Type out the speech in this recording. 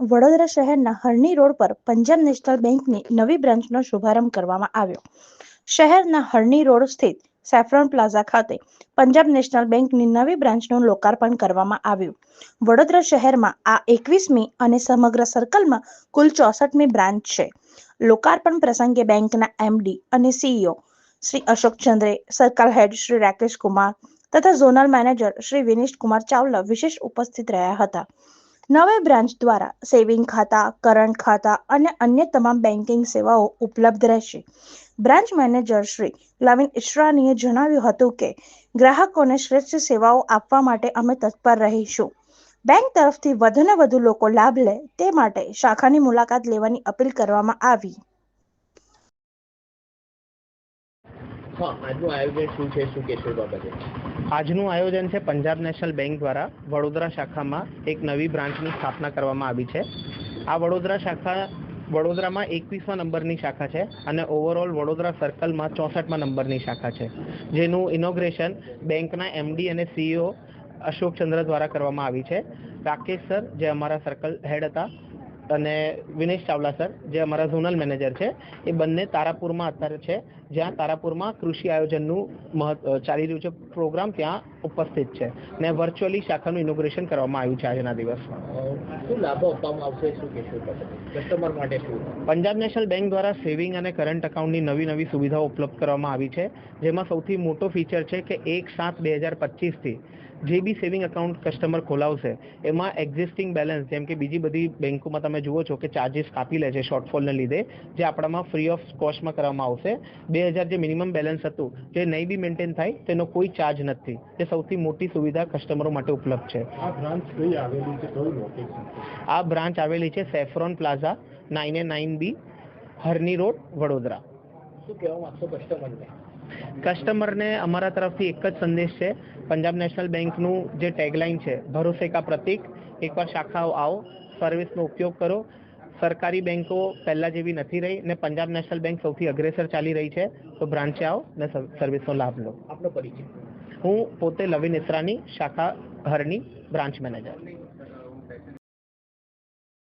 વડોદરા શહેરના હરણી રોડ પર પંજાબ નેશનલ બેંકની નવી બ્રાન્ચનો શુભારંભ કરવામાં આવ્યો. શહેરના હરણી રોડ સ્થિત સેફ્રોન પ્લાઝા ખાતે પંજાબ નેશનલ બેંકની નવી બ્રાન્ચનું લોકાર્પણ કરવામાં આવ્યું. વડોદરા શહેરમાં આ એકવીસમી અને સમગ્ર સર્કલમાં કુલ ચોસઠમી બ્રાન્ચ છે. લોકાર્પણ પ્રસંગે બેંકના એમડી અને સીઈઓ શ્રી અશોક ચંદ્રે, સર્કલ હેડ શ્રી રાકેશ કુમાર તથા ઝોનલ મેનેજર શ્રી વિનેશ કુમાર ચાવલા વિશેષ ઉપસ્થિત રહ્યા હતા. નવી બ્રાન્ચ દ્વારા સેવિંગ ખાતા કરંટ ખાતા અને અન્ય તમામ બેન્કિંગ સેવાઓ ઉપલબ્ધ રહેશે. બ્રાન્ચ મેનેજર શ્રી લવિન ઇશરાનીએ જણાવ્યું હતું કે, ગ્રાહકોને શ્રેષ્ઠ સેવાઓ આપવા માટે અમે તત્પર રહીશું. બેંક તરફથી વધુને વધુ લોકો લાભ લે તે માટે શાખાની મુલાકાત લેવાની અપીલ કરવામાં આવી. આજનું આયોજન શું છે? શું કહેશો બાબતે? આજનું આયોજન છે પંજાબ નેશનલ બેંક દ્વારા વડોદરા શાખામાં એક નવી બ્રાન્ચની સ્થાપના કરવામાં આવી છે. આ વડોદરા શાખા વડોદરામાં એકવીસમા નંબરની શાખા છે અને ઓવરઓલ વડોદરા સર્કલમાં ચોસઠમા નંબરની શાખા છે. જેનું ઇનોગ્રેશન બેંકના એમડી અને સીઈઓ અશોક ચંદ્ર દ્વારા કરવામાં આવી છે. રાકેશ સર, જે અમારા સર્કલ હેડ હતા અને વિનેશ ચાવલા સર જે અમારા ઝોનલ મેનેજર છે એ બંને તારાપુરમાં અત્યારે છે. જ્યાં તારાપુરમાં કૃષિ આયોજનનું મહત્વ ચાલી રહ્યું છે. પ્રોગ્રામ ત્યાં ઉપસ્થિત છે ને વર્ચ્યુઅલી શાખાનું ઇનોગ્રેશન કરવામાં આવ્યું છે આજના દિવસમાં. શું લાભો આપવામાં આવશે? શું કસ્ટમર માટે શું? પંજાબ નેશનલ બેંક દ્વારા સેવિંગ અને કરંટ એકાઉન્ટની નવી નવી સુવિધાઓ ઉપલબ્ધ કરવામાં આવી છે. જેમાં સૌથી મોટો ફીચર છે કે એક સાત બે હજાર પચીસથી જે બી સેવિંગ એકાઉન્ટ કસ્ટમર ખોલાવશે એમાં એક્ઝિસ્ટિંગ બેલેન્સ જેમ કે બીજી બધી બેંકોમાં તમે જુઓ છો કે ચાર્જિસ કાપી લે છે શોર્ટફોલને લીધે જે આપણામાં ફ્રી ઓફ કોસ્ટમાં કરવામાં આવશે. બે હજાર જે મિનિમમ બેલેન્સ હતું જે નહીં બી મેન્ટેન થાય તેનો કોઈ ચાર્જ નથી. તે સૌથી મોટી સુવિધા કસ્ટમરો માટે ઉપલબ્ધ છે. આ બ્રાન્ચ કઈ આવેલી છે? કયું લોકેશન આ બ્રાન્ચ આવેલી છે saffron plaza nine A nine B Harni road Vadodara. શું કહેવા માંગશો કસ્ટમરને કસ્ટમરને અમારા તરફથી એક જ સંદેશ છે. પંજાબ નેશનલ બેંકનું જે ટેગલાઇન છે ભરોસે કા પ્રતિક એકવાર શાખાઓ આવો સર્વિસનો ઉપયોગ કરો. સરકારી બેંકો પહેલાં જેવી નથી રહી ને પંજાબ નેશનલ બેંક સૌથી અગ્રેસર ચાલી રહી છે. તો બ્રાન્ચે આવો ને સર- સર્વિસનો લાભ લો. આપનો પરિચય. હું પોતે લવિન ઇસરાની શાખા હરની બ્રાન્ચ મેનેજર